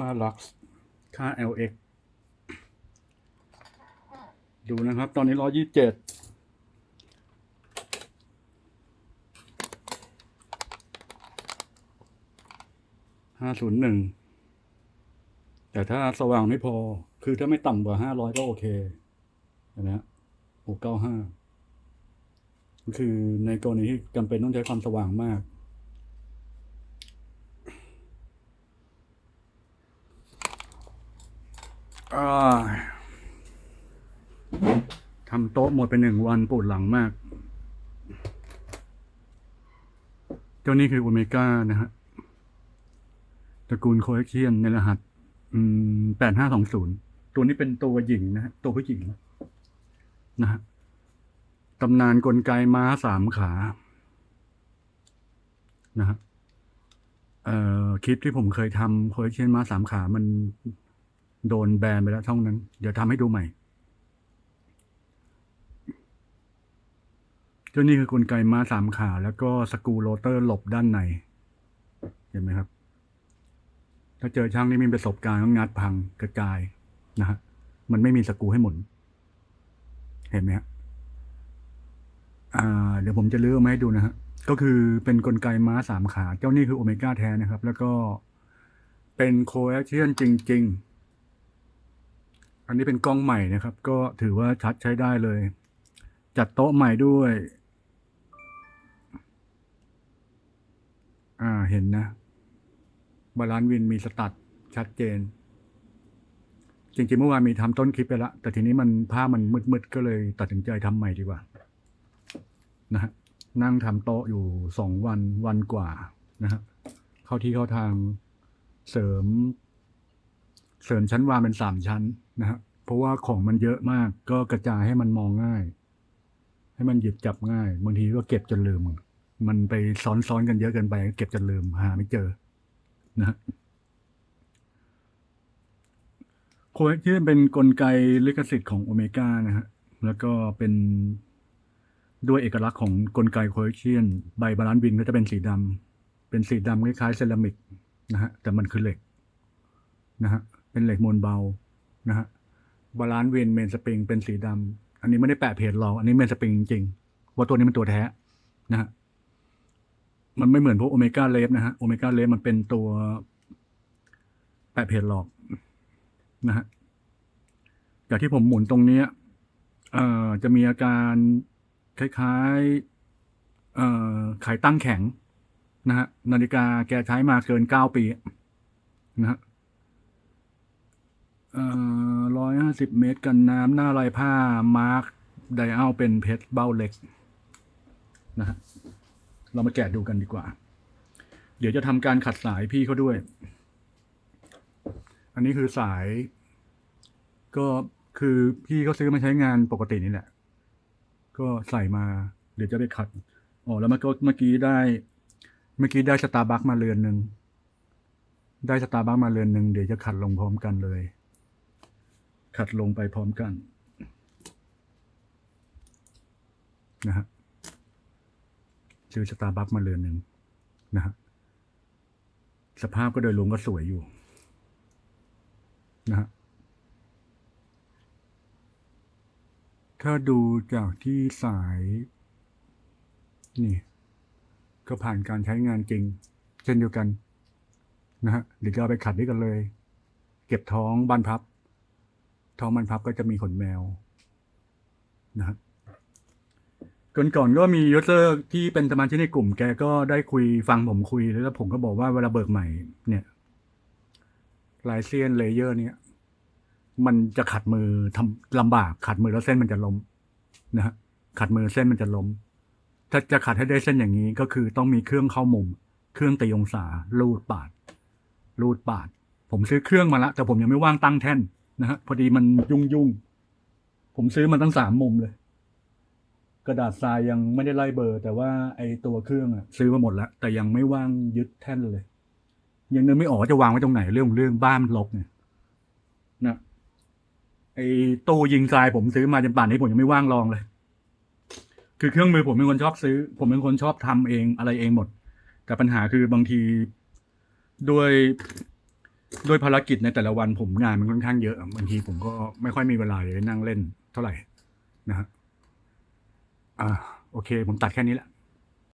ค่า lux ค่า lx ดูนะครับ ตอนนี้ร้อยี่สิบเจ็ดห้าศูนย์หนึ่งแต่ถ้าสว่างไม่พอ คือถ้าไม่ต่ำกว่าห้าร้อยก็โอเคเห็นะหกเก้าห้าคือในกรณีที่จำเป็นต้องใช้ความสว่างมาก อ่า ทำโต๊ะหมดไปหนึ่งวันปวดหลังมาก เจ้านี่คือโอเมก้านะฮะ ตระกูลโคเอเคียนในรหัสแปดห้าสองศูนย์ ตัวนี้เป็นตัวหญิงนะฮะ ตัวผู้หญิง นะฮะ ตำนานกลไกม้าสามขา นะฮะคลิปที่ผมเคยทำโคเอเคียนม้าสามขามัน โดนแบนไปแล้วช่องนั้น เดี๋ยวทำให้ดูใหม่เจ้านี่คือกลไกม้าสามขาแล้วก็สกูโรเตอร์หลบด้านใน เห็นไหมครับ ถ้าเจอช่างที่มีประสบการณ์ก็งัดพังกระจายนะฮะมันไม่มีสกูให้หมุน เห็นไหมฮะอ่าเดี๋ยวผมจะเลือกมาให้ดูนะฮะก็คือเป็นกลไกม้าสามขา เจ้านี่คือโอเมก้าแท้นะครับ แล้วก็เป็นโคแอคเชียนจริง ๆ อันนี้เป็นกล้องใหม่นะครับ ก็ถือว่าชัดใช้ได้เลย จัดโต๊ะใหม่ด้วย อ่าเห็นนะ บาลานวินมีสตัดชัดเจน จริงๆเมื่อวานมีทำต้นคลิปไปล้วแต่ทีนี้มันภามันมืดๆ ก็เลยตัดสินใจทำใหม่ดีกว่า นะฮะ นั่งทำโต๊ะอยู่สองวันวันกว่านะฮะ เข้าที่เข้าทางเสริม เสริมชั้นวางเป็นสามชั้น นะฮะเพราะว่าของมันเยอะมาก ก็กระจายให้มันมองง่าย ให้มันหยิบจับง่ายบางทีก็เก็บจนลืม มันไปซ้อนๆกันเยอะเกินไป เก็บจนลืมหาไม่เจอ นะฮะโคเอเชียนเป็นนกลไกลิขสิทธิ์ของโอเมก้านะฮะแล้วก็เป็นด้วยเอกลักษณ์ของกลไกโคเอเชียนใบบาลานซ์วินก็จะเป็นสีดำเป็นสีดำคล้ายๆเซรามิกนะฮะแต่มันคือเหล็กนะฮะเป็นเหล็กมวลเบานะฮะ บาลานซ์วินเมนสปริงเป็นสีดำอันนี้ไม่ได้แปะเพจเรา อันนี้เมนสปริงจริงๆว่าตัวนี้มันตัวแท้นะฮะมันไม่เหมือนพวกโอเมก้าเลฟนะฮะโอเมก้าเลฟมันเป็นตัวแปะเพจหลอกนะฮะจากที่ผมหมุนตรงเนี้ยเอ่อจะมีอาการคล้ายๆเอ่อไขตั้งแข็งนะฮะนาฬิกาแกใช้มาเกินเก้าปีนะฮะ ร้อยห้าสิบเมตรกันน้ำหน้าลายผ้ามาร์กไดอัลเป็นเพชรเบ้าเล็กนะฮะเรามาแกะดูกันดีกว่า เดี๋ยวจะทำการขัดสายพี่เขาด้วย อันนี้คือสาย ก็คือพี่เขาซื้อมาใช้งานปกตินี่แหละ ก็ใส่มา เดี๋ยวจะไปขัดอ๋อแล้วเมื่อกี้เมื่อกี้ได้ เมื่อกี้ได้สตาร์บัคมาเรือนหนึ่งได้สตาร์บัคมาเรือนหนึ่งเดี๋ยวจะขัดลงพร้อมกันเลย ขัดลงไปพร้อมกันนะฮะซื้อสตาร์บัคมาเรือนหนึ่งนะฮะสภาพก็โดยรวมก็สวยอยู่นะฮะถ้าดูจากที่สาย นี่ ก็ผ่านการใช้งานจริง เช่นเดียวกัน นะฮะเดี๋ยวจะเอาไปขัดด้วยกันเลย เก็บท้องบานพับ ท้องบานพับก็จะมีขนแมวนะฮะก่อนก่อนก็มียูเซอร์ที่เป็นสมาชิกในกลุ่มแกก็ได้คุยฟังผมคุยแล้วผมก็บอกว่าเวลาเบิกใหม่ เนี่ยลายเซียนเลเยอร์ เนี่ย มันจะขัดมือทำลำบากขัดมือแล้วเส้นมันจะล้มนะฮะขัดมือเส้นมันจะล้ม ถ้าจะขัดให้ได้เส้นอย่างนี้ก็คือต้องมีเครื่องเข้ามุม เครื่องตีองศา รูดปาด รูดปาด ผมซื้อเครื่องมาแล้วแต่ผมยังไม่ว่างตั้งแท่น นะฮะพอดีมันยุ่งยุ่งผมซื้อมาตั้งสามมุมเลย กระดาษทรายยังไม่ได้ไล่เบอร์ แต่ว่าไอตัวเครื่องอะซื้อมาหมดแล้ว แต่ยังไม่ว่างยึดแท่นเลย ยังนึกไม่ออกว่าจะวางไว้ตรงไหนเรื่องเรื่องบ้านมันรกเนี่ยนะไอตู้ยิงทรายผมซื้อมาจนป่านนี้ผมยังไม่ว่างลองเลย คือเครื่องมือผมเป็นคนชอบซื้อ ผมเป็นคนชอบทำเองอะไรเองหมด แต่ปัญหาคือบางทีด้วย ด้วยภารกิจในแต่ละวันผมงานมันค่อนข้างเยอะบางทีผมก็ไม่ค่อยมีเวลาเลยนั่งเล่นเท่าไหร่นะฮะอ่าโอเค ผมตัดแค่นี้แหละ